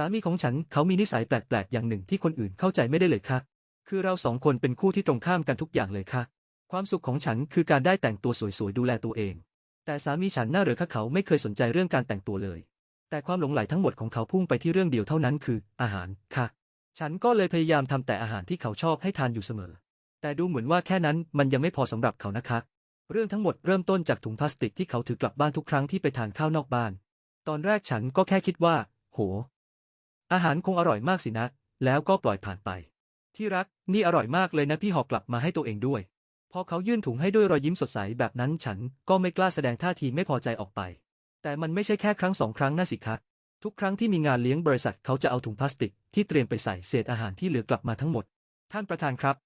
สามีของฉันเขามีนิสัยแปลกๆ อย่างหนึ่งที่คนอื่นเข้าใจไม่ได้เลยค่ะ คือเราสองคนเป็นคู่ที่ตรงข้ามกันทุกอย่างเลยค่ะ ความสุขของฉันคือการได้แต่งตัวสวยๆ ดูแลตัวเอง แต่สามีฉันน่าเหรือค่ะเขาไม่เคยสนใจเรื่องการแต่งตัวเลย แต่ความหลงใหลทั้งหมดของเขาพุ่งไปที่เรื่องเดียวเท่านั้นคือ อาหารค่ะ ฉันก็เลยพยายามทำแต่อาหารที่เขาชอบให้ทานอยู่เสมอ แต่ดูเหมือนว่าแค่นั้นมันยังไม่พอสำหรับเขานะคะ เรื่องทั้งหมดเริ่มต้นจากถุงพลาสติกที่เขาถือกลับบ้านทุกครั้งที่ไปทานข้าวนอกบ้าน ตอนแรกฉันก็แค่คิดว่า โห อาหารคงอร่อยมากสินะ แล้วก็ปล่อยผ่านไป ที่รัก นี่อร่อยมากเลยนะพี่หอกกลับมาให้ตัวเองด้วย พอเขายื่นถุงให้ด้วยรอยยิ้มสดใสแบบนั้นฉันก็ไม่กล้าแสดงท่าทีไม่พอใจออกไป แต่มันไม่ใช่แค่ครั้งสองครั้งนะสิคะทุกครั้งที่มีงานเลี้ยงบริษัทเขาจะเอาถุงพลาสติกที่เตรียมไปใส่เศษอาหารที่เหลือกลับมาทั้งหมด ท่านประธานครับ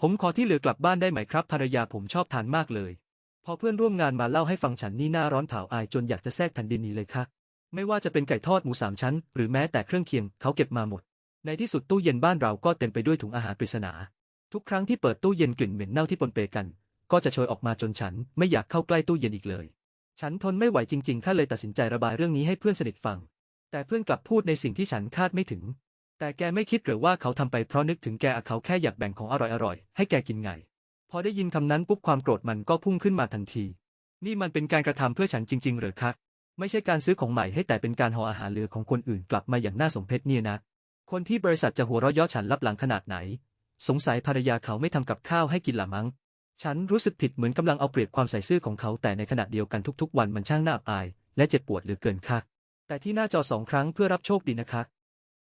ผมขอที่เหลือกลับบ้านได้ไหมครับภรรยาผมชอบทานมากเลย พอเพื่อนร่วมงานมาเล่าให้ฟังฉันนี่หน้าร้อนเผาอายจนอยากจะแทรกแผ่นดินนี้เลยค่ะ ไม่ว่าจะเป็นไก่ทอดหมูสามชั้น หรือแม้แต่เครื่องเคียงเขาเก็บมาหมด ในที่สุดตู้เย็นบ้านเราก็เต็มไปด้วยถุงอาหารปริศนา ทุกครั้งที่เปิดตู้เย็นกลิ่นเหม็นเน่าที่ปนเปกัน ก็จะโชยออกมาจนฉันไม่อยากเข้าใกล้ตู้เย็นอีกเลย ฉันทนไม่ไหวจริงๆข้าเลยตัดสินใจระบายเรื่องนี้ให้เพื่อนสนิทฟัง แต่เพื่อนกลับพูดในสิ่งที่ฉันคาดไม่ถึง แต่แกไม่คิดหรือว่าเขาทำไปเพราะนึกถึงแกเขาแค่อยากแบ่งของอร่อยๆให้แกกินไง พอได้ยินคำนั้นปุ๊บความโกรธมันก็พุ่งขึ้นมาทันที นี่มันเป็นการกระทำเพื่อฉันจริง ๆ หรือคะ ไม่ใช่การซื้อของใหม่ให้แต่เป็นการห่ออาหารเหลือของคนอื่นกลับมาอย่างน่าสมเพชเนี่ยนะคนที่บริษัทจะหัวเราะย่อฉันลับหลังขนาดไหน สงสัยภรรยาเขาไม่ทำกับข้าวให้กินละมั้ง ฉันรู้สึกผิดเหมือนกำลังเอาเปรียบความใส่ซื่อของเขาแต่ในขณะเดียวกันทุกๆ วันมันช่างน่าอับอาย และเจ็บปวดเหลือเกินค่ะ แต่ที่หน้าจอสองครั้งเพื่อรับโชคดีนะคะ